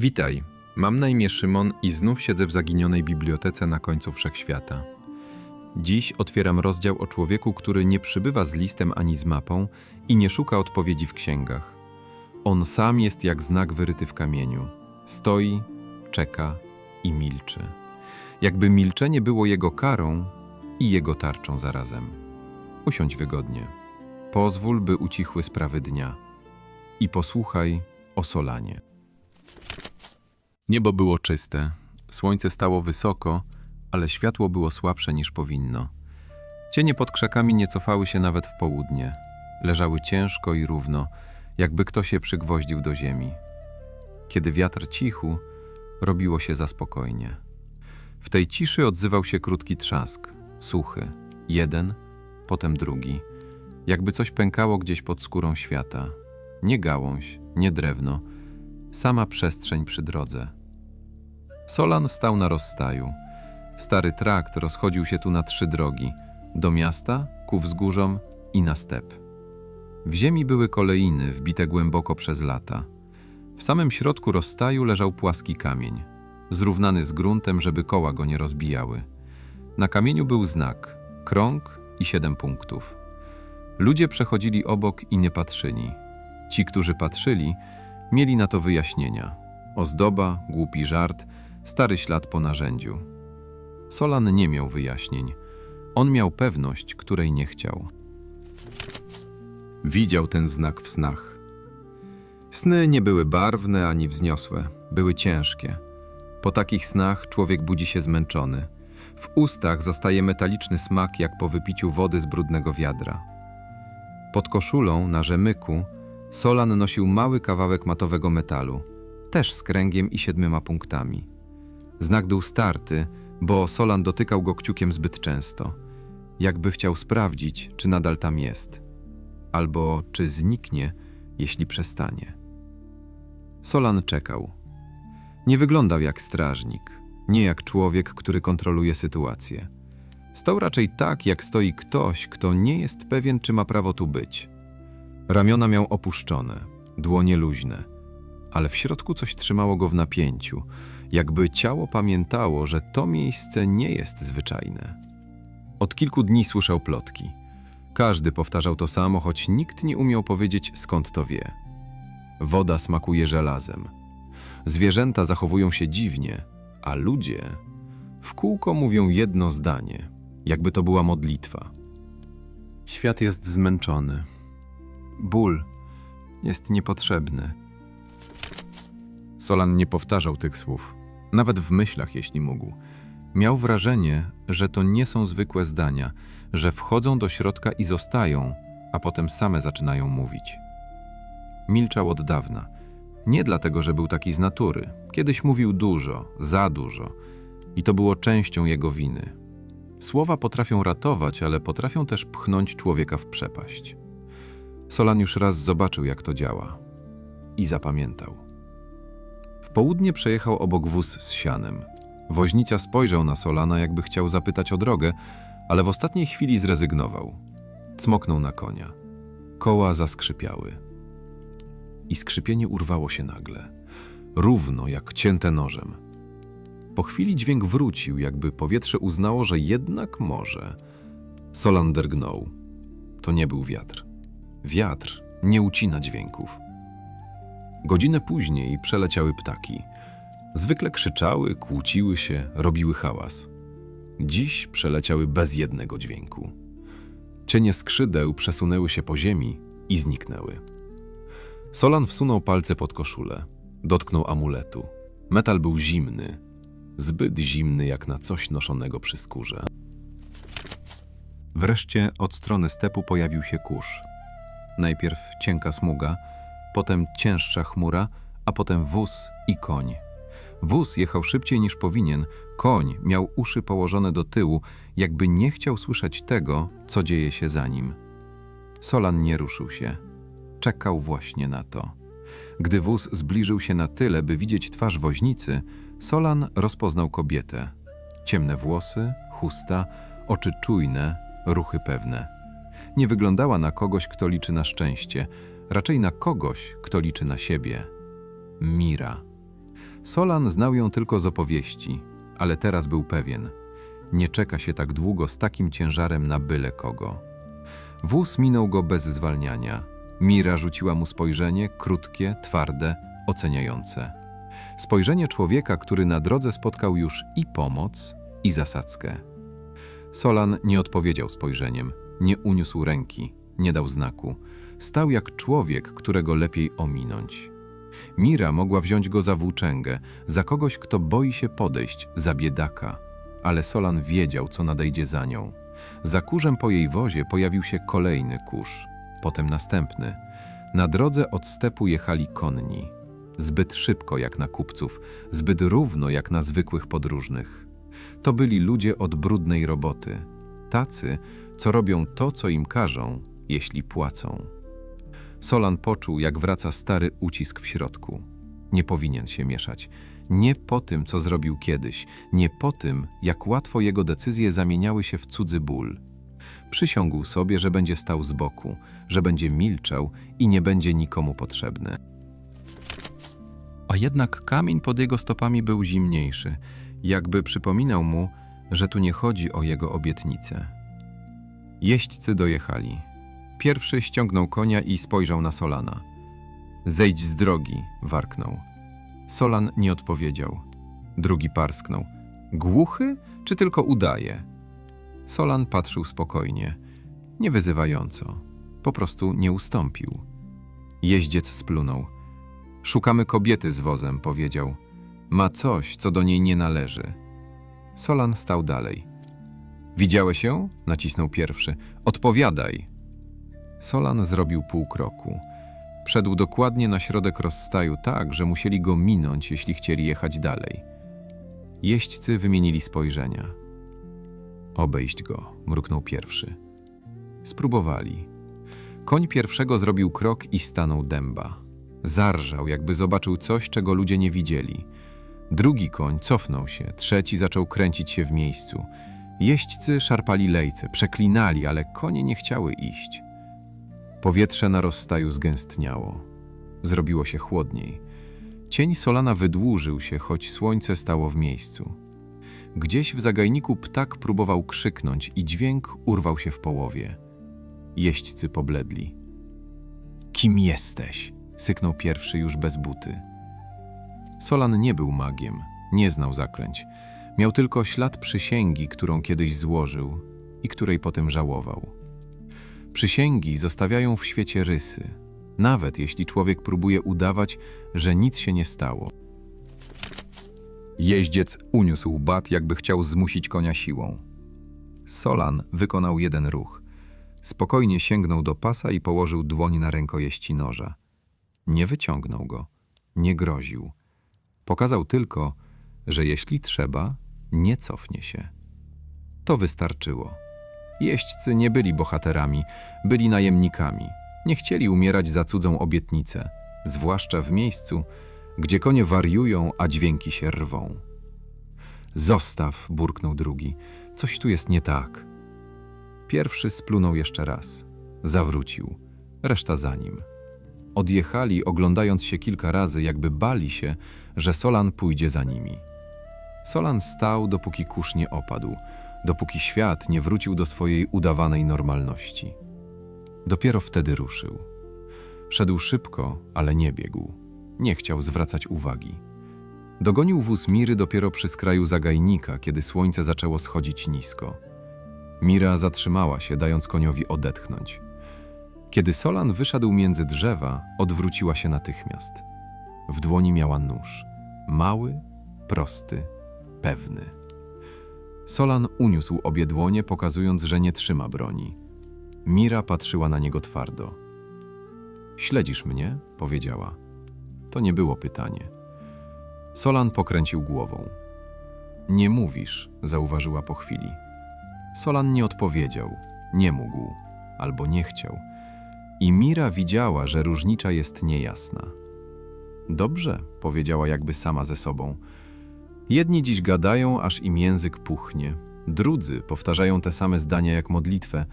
Witaj, mam na imię Szymon i znów siedzę w zaginionej bibliotece na końcu wszechświata. Dziś otwieram rozdział o człowieku, który nie przybywa z listem ani z mapą i nie szuka odpowiedzi w księgach. On sam jest jak znak wyryty w kamieniu. Stoi, czeka i milczy. Jakby milczenie było jego karą i jego tarczą zarazem. Usiądź wygodnie. Pozwól, by ucichły sprawy dnia. I posłuchaj o Solanie. Niebo było czyste, słońce stało wysoko, ale światło było słabsze niż powinno. Cienie pod krzakami nie cofały się nawet w południe. Leżały ciężko i równo, jakby ktoś je przygwoździł do ziemi. Kiedy wiatr cichł, robiło się za spokojnie. W tej ciszy odzywał się krótki trzask, suchy, jeden, potem drugi, jakby coś pękało gdzieś pod skórą świata. Nie gałąź, nie drewno, sama przestrzeń przy drodze. Solan stał na rozstaju. Stary trakt rozchodził się tu na trzy drogi: do miasta, ku wzgórzom i na step. W ziemi były kolejny wbite głęboko przez lata. W samym środku rozstaju leżał płaski kamień, zrównany z gruntem, żeby koła go nie rozbijały. Na kamieniu był znak, krąg i siedem punktów. Ludzie przechodzili obok i nie patrzyli. Ci, którzy patrzyli, mieli na to wyjaśnienia. Ozdoba, głupi żart, stary ślad po narzędziu. Solan nie miał wyjaśnień. On miał pewność, której nie chciał. Widział ten znak w snach. Sny nie były barwne ani wzniosłe, były ciężkie. Po takich snach człowiek budzi się zmęczony. W ustach zostaje metaliczny smak, jak po wypiciu wody z brudnego wiadra. Pod koszulą, na rzemyku, Solan nosił mały kawałek matowego metalu, też z kręgiem i siedmioma punktami. Znak był starty, bo Solan dotykał go kciukiem zbyt często, jakby chciał sprawdzić, czy nadal tam jest, albo czy zniknie, jeśli przestanie. Solan czekał. Nie wyglądał jak strażnik, nie jak człowiek, który kontroluje sytuację. Stał raczej tak, jak stoi ktoś, kto nie jest pewien, czy ma prawo tu być. Ramiona miał opuszczone, dłonie luźne, ale w środku coś trzymało go w napięciu, jakby ciało pamiętało, że to miejsce nie jest zwyczajne. Od kilku dni słyszał plotki. Każdy powtarzał to samo, choć nikt nie umiał powiedzieć skąd to wie. Woda smakuje żelazem. Zwierzęta zachowują się dziwnie, a ludzie w kółko mówią jedno zdanie, jakby to była modlitwa. Świat jest zmęczony. Ból jest niepotrzebny. Solan nie powtarzał tych słów, nawet w myślach, jeśli mógł. Miał wrażenie, że to nie są zwykłe zdania, że wchodzą do środka i zostają, a potem same zaczynają mówić. Milczał od dawna. Nie dlatego, że był taki z natury. Kiedyś mówił dużo, za dużo, i to było częścią jego winy. Słowa potrafią ratować, ale potrafią też pchnąć człowieka w przepaść. Solan już raz zobaczył, jak to działa. I zapamiętał. Południe przejechał obok wóz z sianem. Woźnica spojrzał na Solana, jakby chciał zapytać o drogę, ale w ostatniej chwili zrezygnował. Cmoknął na konia. Koła zaskrzypiały. I skrzypienie urwało się nagle, równo jak cięte nożem. Po chwili dźwięk wrócił, jakby powietrze uznało, że jednak może. Solan drgnął. To nie był wiatr. Wiatr nie ucina dźwięków. Godzinę później przeleciały ptaki. Zwykle krzyczały, kłóciły się, robiły hałas. Dziś przeleciały bez jednego dźwięku. Cienie skrzydeł przesunęły się po ziemi i zniknęły. Solan wsunął palce pod koszulę. Dotknął amuletu. Metal był zimny, zbyt zimny jak na coś noszonego przy skórze. Wreszcie od strony stepu pojawił się kurz. Najpierw cienka smuga, potem cięższa chmura, a potem wóz i koń. Wóz jechał szybciej niż powinien, koń miał uszy położone do tyłu, jakby nie chciał słyszeć tego, co dzieje się za nim. Solan nie ruszył się. Czekał właśnie na to. Gdy wóz zbliżył się na tyle, by widzieć twarz woźnicy, Solan rozpoznał kobietę. Ciemne włosy, chusta, oczy czujne, ruchy pewne. Nie wyglądała na kogoś, kto liczy na szczęście, raczej na kogoś, kto liczy na siebie. Mira. Solan znał ją tylko z opowieści, ale teraz był pewien. Nie czeka się tak długo z takim ciężarem na byle kogo. Wóz minął go bez zwalniania. Mira rzuciła mu spojrzenie, krótkie, twarde, oceniające. Spojrzenie człowieka, który na drodze spotkał już i pomoc, i zasadzkę. Solan nie odpowiedział spojrzeniem, nie uniósł ręki, nie dał znaku. Stał jak człowiek, którego lepiej ominąć. Mira mogła wziąć go za włóczęgę, za kogoś, kto boi się podejść, za biedaka. Ale Solan wiedział, co nadejdzie za nią. Za kurzem po jej wozie pojawił się kolejny kurz, potem następny. Na drodze od stepu jechali konni. Zbyt szybko jak na kupców, zbyt równo jak na zwykłych podróżnych. To byli ludzie od brudnej roboty. Tacy, co robią to, co im każą, jeśli płacą. Solan poczuł, jak wraca stary ucisk w środku. Nie powinien się mieszać. Nie po tym, co zrobił kiedyś, nie po tym, jak łatwo jego decyzje zamieniały się w cudzy ból. Przysiągł sobie, że będzie stał z boku, że będzie milczał i nie będzie nikomu potrzebny. A jednak kamień pod jego stopami był zimniejszy, jakby przypominał mu, że tu nie chodzi o jego obietnicę. Jeźdźcy dojechali. Pierwszy ściągnął konia i spojrzał na Solana. Zejdź z drogi, warknął. Solan nie odpowiedział. Drugi parsknął. Głuchy, czy tylko udaje? Solan patrzył spokojnie, nie wyzywająco. Po prostu nie ustąpił. Jeździec splunął. Szukamy kobiety z wozem, powiedział. Ma coś, co do niej nie należy. Solan stał dalej. Widziałeś ją? nacisnął pierwszy. Odpowiadaj. Solan zrobił pół kroku. Wszedł dokładnie na środek rozstaju tak, że musieli go minąć, jeśli chcieli jechać dalej. Jeźdźcy wymienili spojrzenia. Obejść go, mruknął pierwszy. Spróbowali. Koń pierwszego zrobił krok i stanął dęba. Zarżał, jakby zobaczył coś, czego ludzie nie widzieli. Drugi koń cofnął się, trzeci zaczął kręcić się w miejscu. Jeźdźcy szarpali lejce, przeklinali, ale konie nie chciały iść. Powietrze na rozstaju zgęstniało. Zrobiło się chłodniej. Cień Solana wydłużył się, choć słońce stało w miejscu. Gdzieś w zagajniku ptak próbował krzyknąć i dźwięk urwał się w połowie. Jeźdźcy pobledli. Kim jesteś? syknął pierwszy już bez buty. Solan nie był magiem, nie znał zaklęć. Miał tylko ślad przysięgi, którą kiedyś złożył i której potem żałował. Przysięgi zostawiają w świecie rysy, nawet jeśli człowiek próbuje udawać, że nic się nie stało. Jeździec uniósł bat, jakby chciał zmusić konia siłą. Solan wykonał jeden ruch. Spokojnie sięgnął do pasa i położył dłoń na rękojeści noża. Nie wyciągnął go, nie groził. Pokazał tylko, że jeśli trzeba, nie cofnie się. To wystarczyło. Jeźdźcy nie byli bohaterami, byli najemnikami. Nie chcieli umierać za cudzą obietnicę, zwłaszcza w miejscu, gdzie konie wariują, a dźwięki się rwą. Zostaw, burknął drugi. Coś tu jest nie tak. Pierwszy splunął jeszcze raz. Zawrócił. Reszta za nim. Odjechali, oglądając się kilka razy, jakby bali się, że Solan pójdzie za nimi. Solan stał, dopóki kurz nie opadł, dopóki świat nie wrócił do swojej udawanej normalności. Dopiero wtedy ruszył. Szedł szybko, ale nie biegł. Nie chciał zwracać uwagi. Dogonił wóz Miry dopiero przy skraju zagajnika, kiedy słońce zaczęło schodzić nisko. Mira zatrzymała się, dając koniowi odetchnąć. Kiedy Solan wyszedł między drzewa, odwróciła się natychmiast. W dłoni miała nóż. Mały, prosty, pewny. Solan uniósł obie dłonie, pokazując, że nie trzyma broni. Mira patrzyła na niego twardo. Śledzisz mnie? powiedziała. To nie było pytanie. Solan pokręcił głową. Nie mówisz, zauważyła po chwili. Solan nie odpowiedział, nie mógł, albo nie chciał. I Mira widziała, że różnicza jest niejasna. Dobrze, powiedziała jakby sama ze sobą. Jedni dziś gadają, aż im język puchnie, drudzy powtarzają te same zdania jak modlitwę,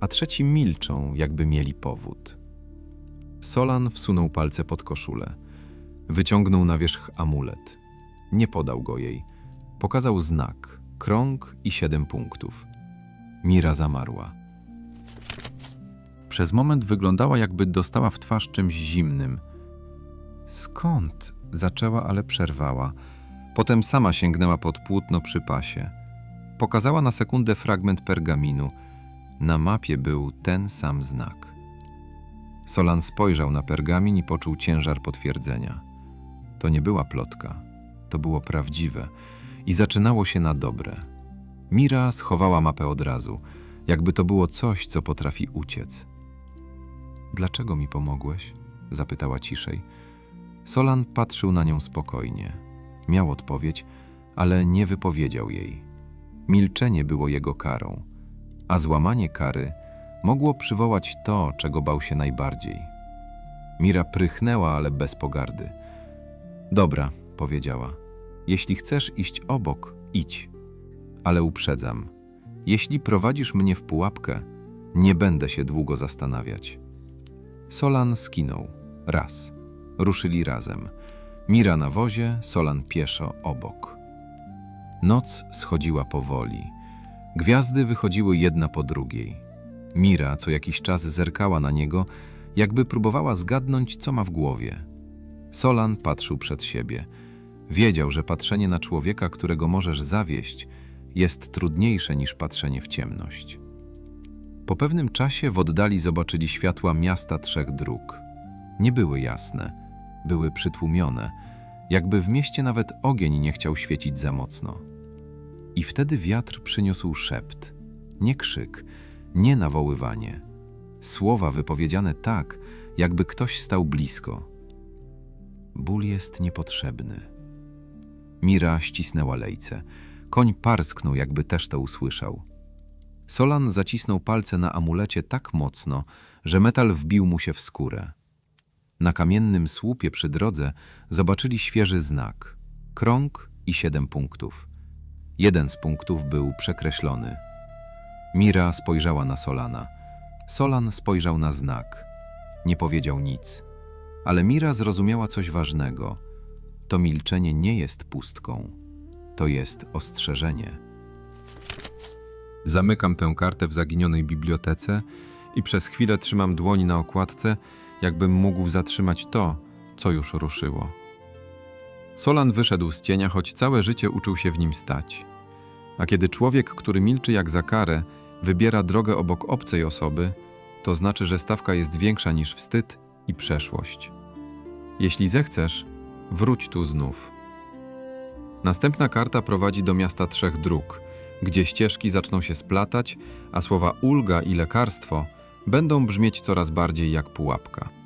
a trzeci milczą, jakby mieli powód. Solan wsunął palce pod koszulę. Wyciągnął na wierzch amulet. Nie podał go jej. Pokazał znak, krąg i siedem punktów. Mira zamarła. Przez moment wyglądała, jakby dostała w twarz czymś zimnym. Skąd? Zaczęła, ale przerwała. Potem sama sięgnęła pod płótno przy pasie. Pokazała na sekundę fragment pergaminu. Na mapie był ten sam znak. Solan spojrzał na pergamin i poczuł ciężar potwierdzenia. To nie była plotka, to było prawdziwe i zaczynało się na dobre. Mira schowała mapę od razu, jakby to było coś, co potrafi uciec. Dlaczego mi pomogłeś? zapytała ciszej. Solan patrzył na nią spokojnie. Miał odpowiedź, ale nie wypowiedział jej. Milczenie było jego karą, a złamanie kary mogło przywołać to, czego bał się najbardziej. Mira prychnęła, ale bez pogardy. Dobra, powiedziała. Jeśli chcesz iść obok, idź. Ale uprzedzam. Jeśli prowadzisz mnie w pułapkę, nie będę się długo zastanawiać. Solan skinął. Raz. Ruszyli razem. Mira na wozie, Solan pieszo obok. Noc schodziła powoli. Gwiazdy wychodziły jedna po drugiej. Mira co jakiś czas zerkała na niego, jakby próbowała zgadnąć, co ma w głowie. Solan patrzył przed siebie. Wiedział, że patrzenie na człowieka, którego możesz zawieść, jest trudniejsze niż patrzenie w ciemność. Po pewnym czasie w oddali zobaczyli światła miasta trzech dróg. Nie były jasne, były przytłumione, jakby w mieście nawet ogień nie chciał świecić za mocno. I wtedy wiatr przyniósł szept, nie krzyk, nie nawoływanie. Słowa wypowiedziane tak, jakby ktoś stał blisko. Ból jest niepotrzebny. Mira ścisnęła lejce. Koń parsknął, jakby też to usłyszał. Solan zacisnął palce na amulecie tak mocno, że metal wbił mu się w skórę. Na kamiennym słupie przy drodze zobaczyli świeży znak krąg i siedem punktów. Jeden z punktów był przekreślony. Mira spojrzała na Solana. Solan spojrzał na znak. Nie powiedział nic. Ale Mira zrozumiała coś ważnego. To milczenie nie jest pustką. To jest ostrzeżenie. Zamykam tę kartę w zaginionej bibliotece i przez chwilę trzymam dłoń na okładce, jakbym mógł zatrzymać to, co już ruszyło. Solan wyszedł z cienia, choć całe życie uczył się w nim stać. A kiedy człowiek, który milczy jak za karę, wybiera drogę obok obcej osoby, to znaczy, że stawka jest większa niż wstyd i przeszłość. Jeśli zechcesz, wróć tu znów. Następna karta prowadzi do miasta trzech dróg, gdzie ścieżki zaczną się splatać, a słowa ulga i lekarstwo będą brzmieć coraz bardziej jak pułapka.